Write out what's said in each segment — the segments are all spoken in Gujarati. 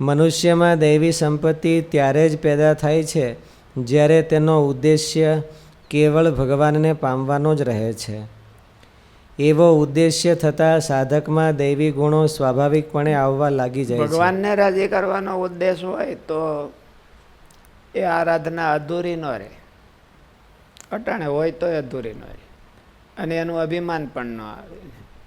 મનુષ્યમાં દૈવી સંપત્તિ ત્યારે જ પેદા થાય છે, જ્યારે તેનો ઉદ્દેશ્ય કેવળ ભગવાનને પામવાનો જ રહે છે. એવો ઉદ્દેશ્ય થતાં સાધકમાં દૈવી ગુણો સ્વાભાવિકપણે આવવા લાગી જાય ભગવાનને રાજી કરવાનો ઉદ્દેશ હોય તો એ આરાધના અધૂરી ન રહે. અટાણે હોય તો અધૂરી ન રહે. અને એનું અભિમાન પણ ન આવે.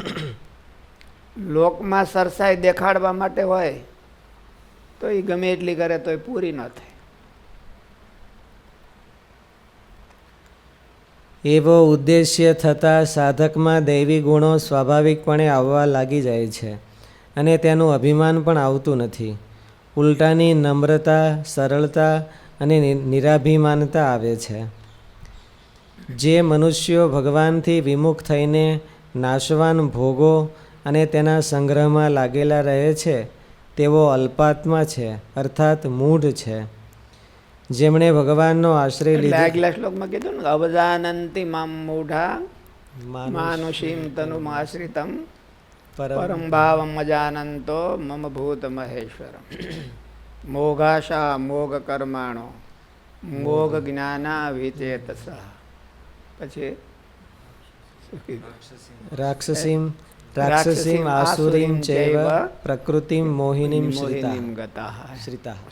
લોકમાં સરસાઈ દેખાડવા માટે હોય તો એ ગમે એટલી કરે તો એ પૂરી ન થાય. એવો ઉદ્દેશ્ય થતાં સાધકમાં દૈવી ગુણો સ્વાભાવિકપણે આવવા લાગી જાય છે અને તેનું અભિમાન પણ આવતું નથી. ઉલટાની નમ્રતા, સરળતા અને નિરાભિમાનતા આવે છે. જે મનુષ્યો ભગવાનથી વિમુખ થઈને નાશવાન ભોગો અને તેના સંગ્રહમાં લાગેલા રહે છે તેઓ અલ્પાત્મા છે અર્થાત મૂઢ છે. જેમણે ભગવાનનો આશ્રય લીધો આગલા શ્લોકમાં કીધું ને અવદાનંતી મામ મૂઢા માનુષીમ તનુમાશ્રિતમ આશ્રિતમ પરમ ભાવમ અજાનંતો મમ ભૂત મહેશ્વરમ. મોઘાશા મોગ કર્માણો મોગ જ્ઞાના વિચેતસ. પછી રાક્ષસીમ રાક્ષસીમ આસુરીમ ચૈવ પ્રકૃતિમ મોહિનીમ શ્રિતા મોહિનીમ ગતાઃ.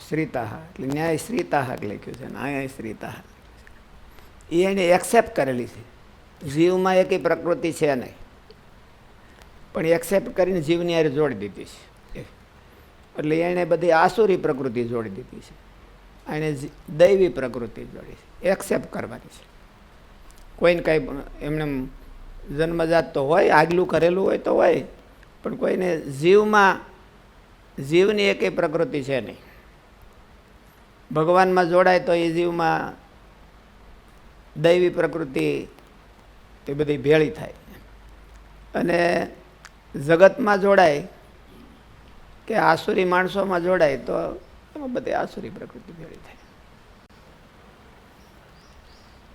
શ્રીતા એટલે ન્યાય શ્રીતા લખ્યું છે ન્યાય શ્રીતા। એ એને એક્સેપ્ટ કરેલી છે। જીવમાં એકેય પ્રકૃતિ છે નહીં। પણ એક્સેપ્ટ કરીને જીવની આરે જોડી દીધી છે। એટલે એણે બધી આસુરી પ્રકૃતિ જોડી દીધી છે। એણે દૈવી પ્રકૃતિ જોડી છે। એક્સેપ્ટ કરવાની છે। કોઈને કાંઈ એમને જન્મજાત તો હોય, આગલું કરેલું હોય તો હોય, પણ કોઈને જીવમાં, જીવની એકેય પ્રકૃતિ છે નહીં. ભગવાનમાં જોડાય તો એ જીવમાં દૈવી પ્રકૃતિ તે બધી ભેળી થાય. અને જગતમાં જોડાય કે આસુરી માણસોમાં જોડાય તો એમાં બધી આસુરી પ્રકૃતિ ભેળી થાય.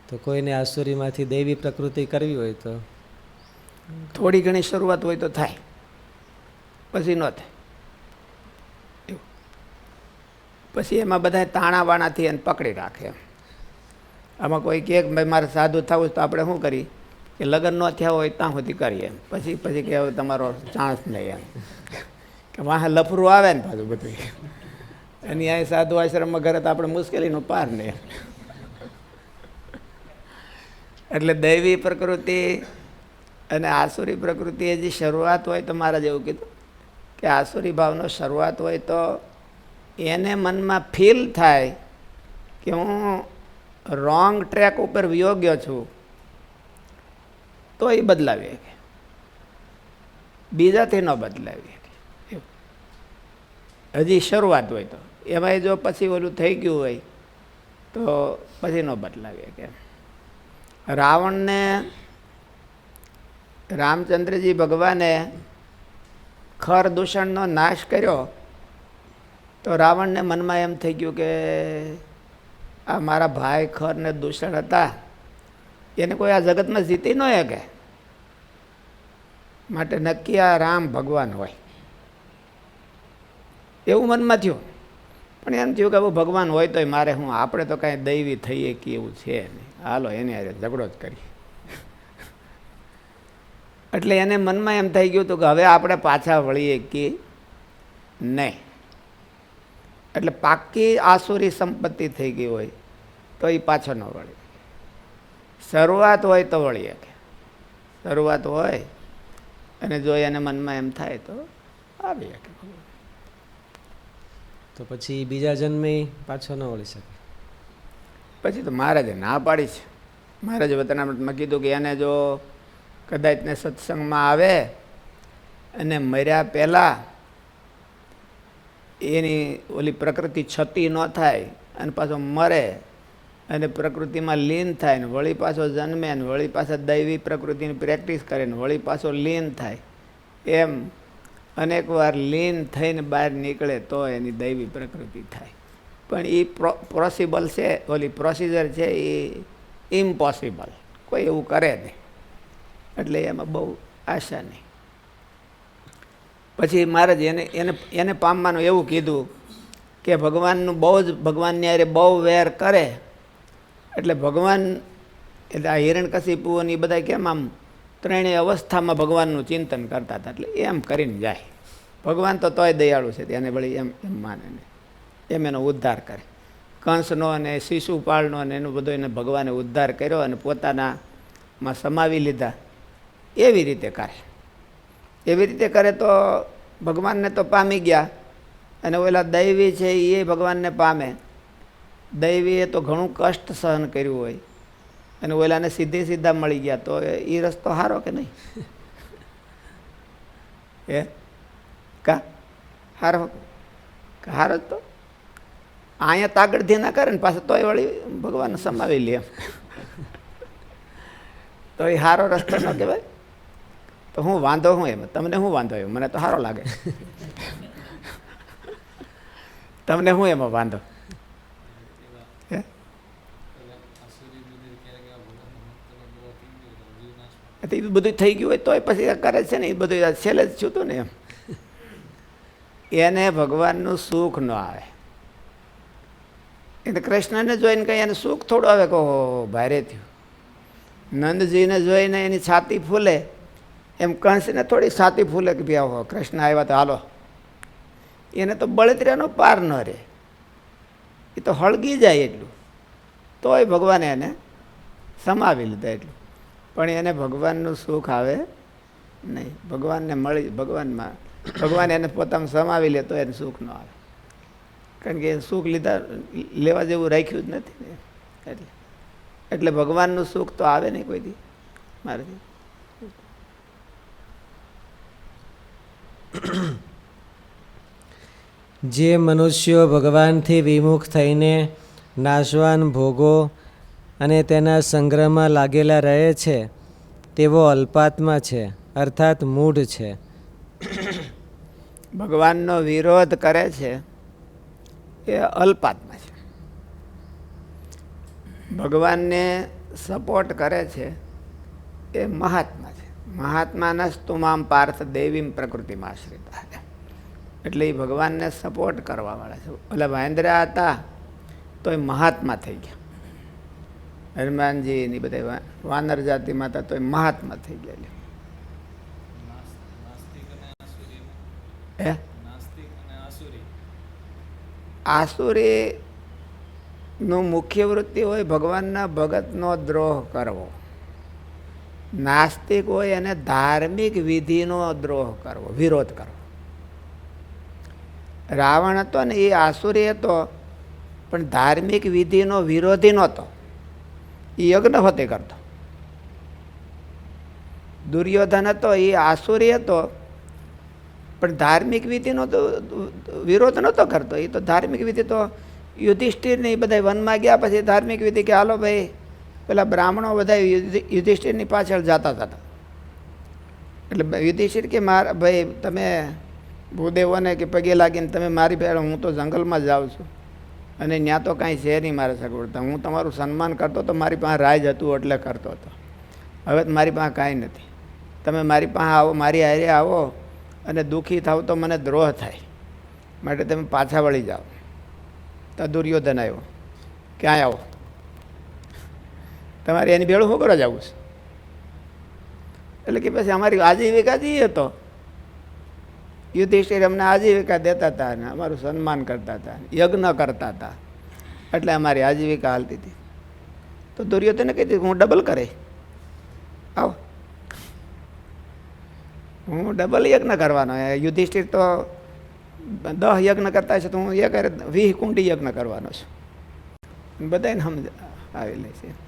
તો કોઈને આસુરીમાંથી દૈવી પ્રકૃતિ કરવી હોય તો? થોડી ઘણી શરૂઆત હોય તો થાય. પછી ન થાય. પછી એમાં બધા તાણાવાણાથી એને પકડી રાખે આમાં કોઈ કહે કે ભાઈ, મારે સાધુ થવું તો આપણે શું કરી કે લગ્ન ન થયા હોય ત્યાં સુધી કરીએ પછી પછી કે હવે તમારો ચાન્સ નહીં એમ. કે વાહ લફરું આવે ને પાછું બધું. એની અહીં સાધુ આશ્રમમાં ઘરે તો આપણે મુશ્કેલીનો પાર નહીં એટલે દૈવી પ્રકૃતિ અને આસુરી પ્રકૃતિ એ જે શરૂઆત હોય તો મારા જેવું કીધું કે આસુરી ભાવનો શરૂઆત હોય તો એને મનમાં ફીલ થાય કે હું રોંગ ટ્રેક ઉપર વિયોગ્ય છું. તો એ બદલાવી શકે. બીજાથી ન બદલાવી શકે. હજી શરૂઆત હોય તો. એમાં જો પછી ઓલું થઈ ગયું હોય તો પછી ન બદલાવી શકે રાવણને રામચંદ્રજી ભગવાને ખર દૂષણનો નાશ કર્યો, તો રાવણને મનમાં એમ થઈ ગયું કે આ મારા ભાઈ ખર ને દૂષણ હતા, એને કોઈ આ જગતમાં જીતી ન શકે. માટે નક્કી આ રામ ભગવાન હોય. એવું મનમાં થયું. પણ એમ થયું કે હવે ભગવાન હોય તોય મારે હું, આપણે તો કાંઈ દૈવી થઈએ કે એવું છે નહીં. હાલો, એને ઝઘડો જ કરીએ. એટલે એને મનમાં એમ થઈ ગયું હતું કે હવે આપણે પાછા વળીએ કે નહીં. એટલે પાકી આસુરી સંપત્તિ થઈ ગઈ હોય તો એ પાછો ન વળે. શરૂઆત હોય તો વળી શકે શરૂઆત હોય અને જો એને મનમાં એમ થાય તો આવી શકે તો પછી બીજા જન્મે પાછો ન વળી શકે. પછી તો મહારાજે ના પાડી છે. મહારાજે વતનામૃતમાં કીધું કે એને જો કદાચ ને સત્સંગમાં આવે અને મર્યા પહેલાં એની ઓલી પ્રકૃતિ છતી ન થાય અને પાછો મરે અને પ્રકૃતિમાં લીન થાય ને વળી પાછો જન્મે ને વળી પાછા દૈવી પ્રકૃતિની પ્રેક્ટિસ કરે ને વળી પાછો લીન થાય. એમ અનેકવાર લીન થઈને બહાર નીકળે તો એની દૈવી પ્રકૃતિ થાય. પણ એ પોસિબલ છે, ઓલી પ્રોસિજર છે એ ઇમ્પોસિબલ કોઈ એવું કરે નહીં. એટલે એમાં બહુ આશા નહીં. પછી મહારાજ એને એને એને પામવાનું એવું કીધું કે ભગવાનનું બહુ જ ભગવાનની હારે બહુ વેર કરે. એટલે ભગવાન, એટલે આ હિરણકશિપુ અને એ બધા કેમ આમ ત્રણેય અવસ્થામાં ભગવાનનું ચિંતન કરતા હતા. એટલે એમ કરીને જાય. ભગવાન તો તોય દયાળુ છે, તેને વળી એમ એમ માને ને. એમ એનો ઉદ્ધાર કરે. કંસનો અને શિશુપાળનો અને એનું બધું એને ભગવાને ઉદ્ધાર કર્યો અને પોતાનામાં સમાવી લીધા. એવી રીતે કરે. એવી રીતે કરે તો ભગવાનને તો પામી ગયા. અને ઓલા દૈવી છે એ ભગવાનને પામે. દૈવીએ તો ઘણું કષ્ટ સહન કર્યું હોય. અને ઓલાને સીધે સીધા મળી ગયા. તો એ રસ્તો સારો કે નહીં? એ કા? હારો? હારો તો. અહીંયા તાગડથી ના કરે ને પાછું તોય વળી ભગવાન સમાવી લે. તો એ સારો રસ્તો ન કહેવાય. તો હું વાંધો હું એમ, તમને શું વાંધો એમ? મને તો સારો લાગે. તમને શું એમાં વાંધો? હે? એ બધું થઈ ગયું હોય તોય પછી કરે છે ને એ બધું છેલ્લે જ છૂતું ને એમ. એને ભગવાનનું સુખ ન આવે. એટલે કૃષ્ણને જોઈને કંઈ એને સુખ થોડું આવે કહો ભારે થયું. નંદજીને જોઈને એની છાતી ફૂલે. એમ કંસને થોડી સાતી ફૂલે કે ભાઈ આવો, કૃષ્ણ આવ્યા તો હાલો. એને તો બળતરાનો પાર ન રહે. એ તો હળગી જાય એટલું. તોય ભગવાને એને સમાવી લીધા એટલું. પણ એને ભગવાનનું સુખ આવે નહીં. ભગવાનને મળી, ભગવાનમાં, ભગવાન એને પોતામાં સમાવી લે તો એને સુખ ન આવે. કારણ કે સુખ લીધા, લેવા જેવું રાખ્યું જ નથી ને. એટલે એટલે ભગવાનનું સુખ તો આવે નહીં કોઈથી મારાથી. જે મનુષ્યો ભગવાનથી વિમુખ થઈને નાશવાન ભોગો અને તેના સંગ્રહમાં લાગેલા રહે છે, તેવો અલ્પાત્મા છે, અર્થાત મૂઢ છે. ભગવાનનો વિરોધ કરે છે, એ અલ્પાત્મા છે. ભગવાનને સપોર્ટ કરે છે, એ મહાત્મા છે. મહાત્માના સ્તુમામ પાર્થ દેવીમ પ્રકૃતિમાં આશ્રિતા એટલે એ ભગવાનને સપોર્ટ કરવાવાળા છે. એટલે વાંદરા હતા તો એ મહાત્મા થઈ ગયા. હનુમાનજી એની બધા વાનર જાતિમાં હતા તો એ મહાત્મા થઈ ગયા આસુરી નું મુખ્ય વૃત્તિ હોય ભગવાનના ભગતનો દ્રોહ કરવો. નાસ્તિક હોય એને ધાર્મિક વિધિનો દ્રોહ કરવો, વિરોધ કરવો. રાવણ હતો ને એ આસુરી હતો, પણ ધાર્મિક વિધિનો વિરોધી નહોતો. એ યજ્ઞ હોતે કરતો. દુર્યોધન હતો, એ આસુરી હતો, પણ ધાર્મિક વિધિનો તો વિરોધ નહોતો કરતો. એ તો ધાર્મિક વિધિ તો યુધિષ્ઠિરને એ બધા વનમાં ગયા પછી ધાર્મિક વિધિ કે, હાલો ભાઈ પેલા બ્રાહ્મણો બધા યુધિષ્ઠિરની પાછળ જતા હતા. એટલે યુધિષ્ઠિર કે મારા, ભાઈ, તમે ભૂદેવોને કે પગે લાગીને તમે મારી ભેળ, હું તો જંગલમાં જાઉં છું. અને ત્યાં તો કાંઈ છે નહીં મારે સગવડતા હું તમારું સન્માન કરતો તો મારી પાસે રાજ હતું, એટલે કરતો હતો. હવે તો મારી પાસે કાંઈ નથી. તમે મારી પાસે આવો, મારી હારે આવો અને દુઃખી થાવ તો મને દ્રોહ થાય. માટે તમે પાછા વળી જાઓ. તો દુર્યોધન આવ્યો. ક્યાંય આવો? તમારે એની ભેળું શું કરવા જવું છે. એટલે કે પછી અમારી આજીવિકા જઈએ તો યુધિષ્ઠિર અમને આજીવિકા દેતા હતા અને અમારું સન્માન કરતા હતા યજ્ઞ કરતા હતા એટલે અમારી આજીવિકા હાલતી હતી. તો દુર્યોધને કહી દીધું, હું ડબલ કરે. આવો. હું ડબલ યજ્ઞ કરવાનો. યુધિષ્ઠિર તો દહ યજ્ઞ કરતા છે, તો હું એક હારે વીસ કુંડી યજ્ઞ કરવાનો છું. બધાને સમજ આવી લે છે.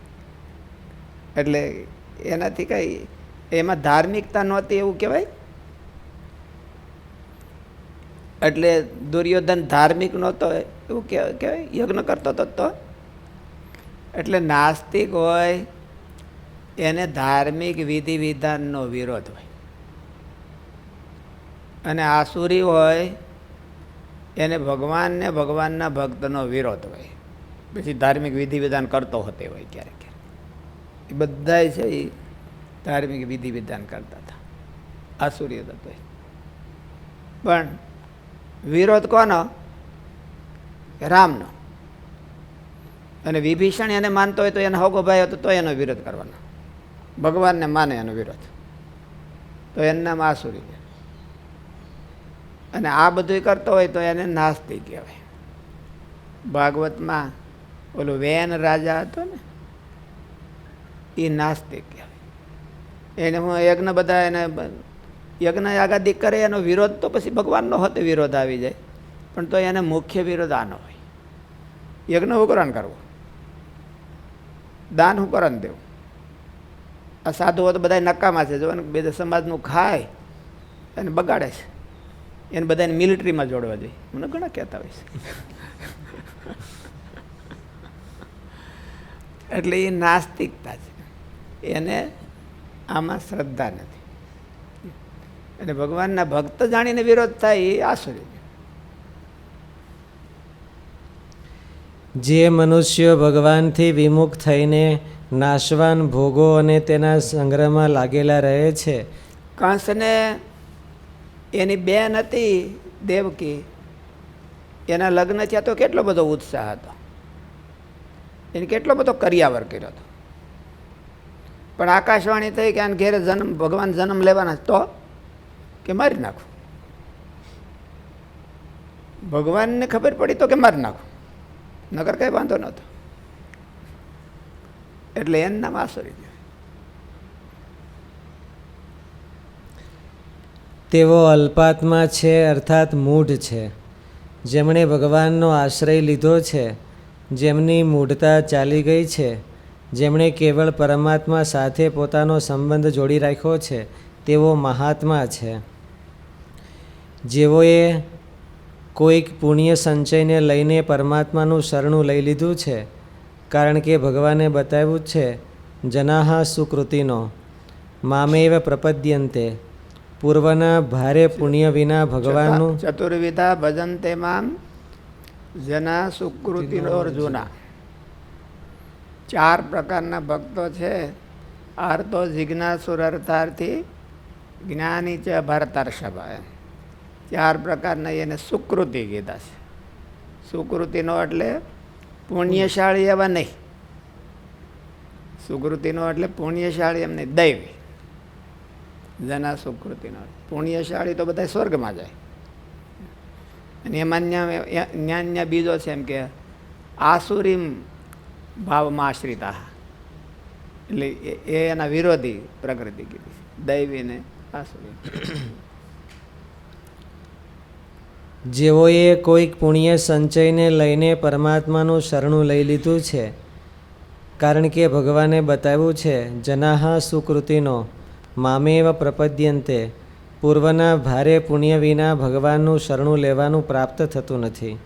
એટલે એનાથી કંઈ એમાં ધાર્મિકતા નહોતી એવું કહેવાય? એટલે દુર્યોધન ધાર્મિક નહોતો એવું કહેવાય? યજ્ઞ કરતો હતો તો. એટલે નાસ્તિક હોય, એને ધાર્મિક વિધિ વિધાનનો વિરોધ હોય. અને આસુરી હોય, એને ભગવાનને ભગવાનના ભક્તનો વિરોધ હોય. પછી ધાર્મિક વિધિ વિધાન કરતો હોતે હોય ક્યારેક. એ બધાય છે એ ધાર્મિક વિધિ વિધાન કરતા હતા. આસુરી હતો તોય પણ વિરોધ કોનો? રામનો. અને વિભીષણ એને માનતો હોય તો એને હોગો ભાઈ હતો તો એનો વિરોધ કરવાનો. ભગવાનને માને એનો વિરોધ. તો એનું નામ આસુરી છે. અને આ બધું કરતો હોય તો એને નાસ્તિક કહેવાય. ભાગવતમાં ઓલો વેન રાજા હતો ને એ નાસ્તિક કહેવાય એને હું યજ્ઞ બધા એને યજ્ઞ આગાદી કરે, એનો વિરોધ તો પછી ભગવાનનો હોતે વિરોધ આવી જાય. પણ તો એને મુખ્ય વિરોધ આનો હોય. યજ્ઞ હું કરવું. દાન કરવાનું દેવું. આ સાધુઓ તો બધા નકામા છે. જો બે સમાજનું ખાય અને બગાડે છે. એને બધાને મિલિટરીમાં જોડવા જોઈએ. મને ઘણા કહેતા હોય છે. એટલે એ નાસ્તિકતા છે. એને આમાં શ્રદ્ધા નથી. અને ભગવાનના ભક્ત જાણીને વિરોધ થાય એ છે. જે મનુષ્યો ભગવાનથી વિમુખ થઈને નાશવાન ભોગો અને તેના સંગ્રહમાં લાગેલા રહે છે કંસને એની બેન હતી દેવકી એના લગ્ન થયા તો કેટલો બધો ઉત્સાહ હતો. એને કેટલો બધો કર્યાવર કર્યો હતો. પણ આકાશવાણી થઈ કે આને ઘેરે જન્મ, ભગવાન જન્મ લેવાના તો કે મારી નાખું. ભગવાનને ખબર પડી તો કે મારી નાખું. નગર કંઈ વાંધો નહોતો. એટલે એનું નામ આસુરી કહેવાય. તેઓ અલ્પાત્મા છે, અર્થાત મૂઢ છે. જેમણે ભગવાનનો આશ્રય લીધો છે, જેમની મૂઢતા ચાલી ગઈ છે જેમણે કેવળ પરમાત્મા સાથે પોતાનો સંબંધ જોડી રાખ્યો છે, તેઓ મહાત્મા છે. જેઓએ કોઈક પુણ્ય સંચયને લઈને પરમાત્માનું શરણું લઈ લીધું છે, કારણ કે ભગવાને બતાવ્યું છે, જનાહા સુકૃતિનો, મામેવ પ્રપદ્યંતે, પૂર્વના ભારે પુણ્ય વિના ભગવાનનું ચતા- ચતુર્વિધા ભજન મામ જના સુકૃતિનો અર્જુના. ચાર પ્રકારના ભક્તો છે. અર્થો જિજ્ઞાસુર અર્થાર્થી જ્ઞાની છે, ભરતર્ષભ. ચાર પ્રકારના એને સુકૃતિ કીધા છે. સુકૃતિનો એટલે પુણ્યશાળી એવા નહીં. સુકૃતિનો એટલે પુણ્યશાળી એમ નહીં, દૈવી. જના સુકૃતિનો પુણ્યશાળી તો બધા સ્વર્ગમાં જાય. અને એમાં ન્યા બીજો છે એમ કે આસુરીમ ભાવમાં આશ્રિતા એટલે એ- એના વિરોધી પ્રકૃતિ કીધી દૈવીને આસુરી જેઓએ કોઈક પુણ્ય સંચયને લઈને પરમાત્માનું શરણું લઈ લીધું છે, કારણ કે ભગવાને બતાવ્યું છે, જનાહા સુકૃતિનો મામેવ પ્રપદ્યંતે, પૂર્વના ભારે પુણ્ય વિના ભગવાનનું શરણું લેવાનું પ્રાપ્ત થતું નથી.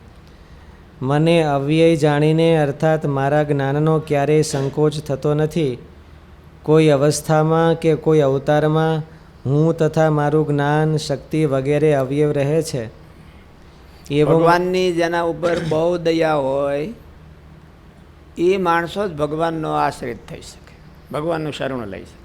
મને અવ્યય જાણીને અર્થાત મારા જ્ઞાનનો ક્યારેય સંકોચ થતો નથી. કોઈ અવસ્થામાં કે કોઈ અવતારમાં હું તથા મારું જ્ઞાન, શક્તિ વગેરે અવયવ રહે છે. એ ભગવાનની જેના ઉપર બહુ દયા હોય, એ માણસો જ ભગવાનનો આશ્રિત થઈ શકે. ભગવાનનું શરણ લઈ શકે.